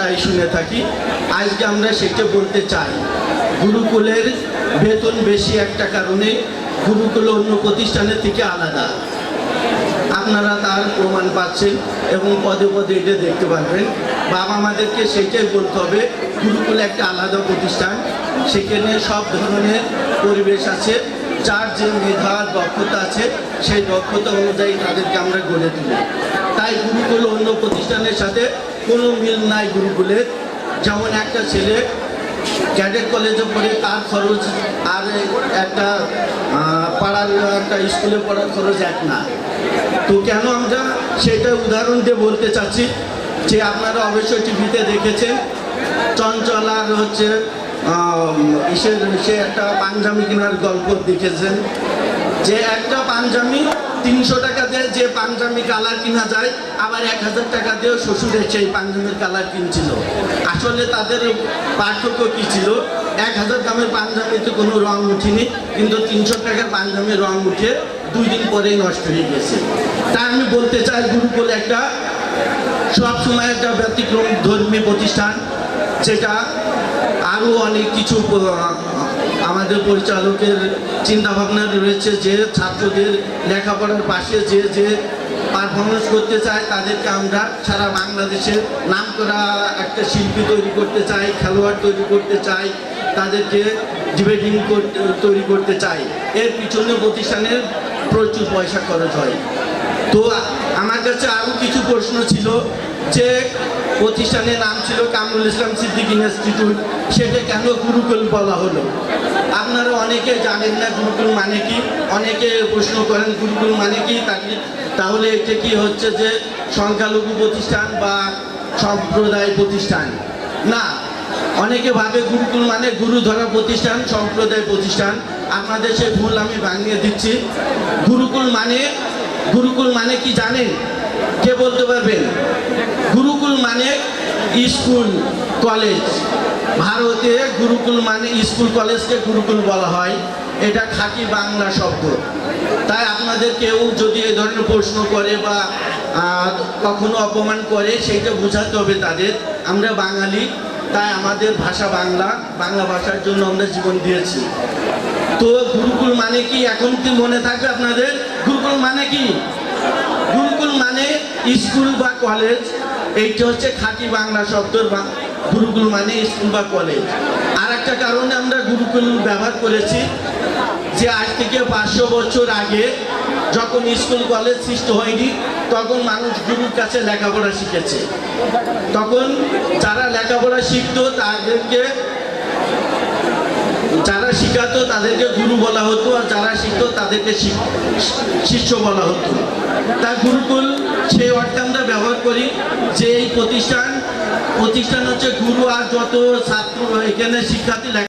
প্রায় শুনে থাকি, আজকে আমরা সেটা বলতে চাই। গুরুকুলের বেতন বেশি একটা কারণে গুরুকুল অন্য প্রতিষ্ঠানের থেকে আলাদা। আপনারা তার প্রমাণ পাচ্ছেন এবং পদে পদে এটা দেখতে পারবেন। বাবা মাদেরকে সেটাই বলতে হবে, গুরুকুল একটা আলাদা প্রতিষ্ঠান। সেখানে সব ধরনের পরিবেশ আছে, যার যে মেধা দক্ষতা আছে, সেই দক্ষতা অনুযায়ী তাদেরকে আমরা গড়ে তুলি। তাই গুরুকুল অন্য প্রতিষ্ঠানের সাথে কোনো মিল নাই গুরুকুলের যেমন একটা ছেলে ক্যাডেট কলেজে পড়ে, তার খরচ আর একটা পাড়ার একটা স্কুলে পড়ার খরচ এক না। তো কেন আমরা সেটা উদাহরণ দিয়ে বলতে চাচ্ছি যে আপনারা অবশ্যই টিভিতে দেখেছেন চঞ্চল আর হচ্ছে ইসের, সে একটা পাঞ্জাবি কেনার গল্প দেখেছেন। যে একটা পাঞ্জাবি তিনশো টাকা দিয়ে, যে পাঞ্জাবি কালার কিনা যায়, আবার এক হাজার টাকা দিয়েও শ্বশুরের সেই পাঞ্জাবির কালার কিনছিল। আসলে তাদের পার্থক্য কি ছিল? এক হাজার দামের পাঞ্জাবিতে কোনো রং উঠিনি, কিন্তু তিনশো টাকার পাঞ্জাবির রং উঠে দুই দিন পরেই নষ্ট হয়ে গেছে। তা আমি বলতে চাই গুরুকুল একটা, সব সময় একটা ব্যতিক্রম ধর্মী প্রতিষ্ঠান, যেটা আরও অনেক কিছু আমাদের পরিচালকের চিন্তা ভাবনা রয়েছে যে ছাত্রদের লেখাপড়ার পাশে যে যে পারফরমেন্স করতে চায়, তাদেরকে আমরা সারা বাংলাদেশে নাম করা একটা শিল্পী তৈরি করতে চাই, খেলোয়াড় তৈরি করতে চাই, তাদেরকে ডিবেটিং তৈরি করতে চাই। এর পিছনে প্রতিষ্ঠানের প্রচুর পয়সা খরচ হয়। তো আমার কাছে আরও কিছু প্রশ্ন ছিল যে প্রতিষ্ঠানের নাম ছিল কামরুল ইসলাম সিদ্দিক ইনস্টিটিউট, সেটা কেন গুরুকুল বলা হলো? আপনারা অনেকে জানেন না গুরুকুল মানে কি? অনেকে প্রশ্ন করেন গুরুকুল মানে কি? তাকে তাহলে এটা কি হচ্ছে যে সংখ্যালঘু প্রতিষ্ঠান বা সম্প্রদায় প্রতিষ্ঠান? না। অনেকে ভাবে গুরুকুল মানে গুরু ধরা প্রতিষ্ঠান, সম্প্রদায় প্রতিষ্ঠান। আপনাদের সে ভুল আমি ভাঙিয়ে দিচ্ছি। গুরুকুল মানে গুরুকুল মানে কি জানেন? কে বলতে পারবেন? গুরুকুল মানে স্কুল, কলেজ। ভারতে গুরুকুল মানে স্কুল কলেজকে গুরুকুল বলা হয়। এটা খাঁটি বাংলা শব্দ। তাই আপনাদের কেউ যদি এই ধরনের প্রশ্ন করে বা কখনো অপমান করে, সেইটা বোঝাতে হবে তাদের। আমরা বাঙালি, তাই আমাদের ভাষা বাংলা বাংলা ভাষার জন্য আমরা জীবন দিয়েছি। তো গুরুকুল মানে কি? এখন কি মনে থাকবে আপনাদের? গুরুকুল মানে কি? গুরুকুল মানে স্কুল বা কলেজ। এইটা হচ্ছে খাঁটি বাংলা শব্দর গুরুকুল মানে স্কুল বা কলেজ আর একটা কারণে আমরা গুরুকুল ব্যবহার করেছি যে আজ থেকে পাঁচশো বছর আগে যখন স্কুল কলেজ সৃষ্টি হয়নি, তখন মানুষ গুরুর কাছে লেখাপড়া শিখেছে। তখন যারা লেখাপড়া শিখতো, তাদেরকে যারা শিখাতো, তাদেরকে গুরু বলা হতো, আর যারা শিখতো, তাদেরকে শিষ্য বলা হতো। তা গুরুকুল সেই অর্থে করি যে এই প্রতিষ্ঠান প্রতিষ্ঠান হচ্ছে গুরু আর যত ছাত্র এখানে শিক্ষার্থী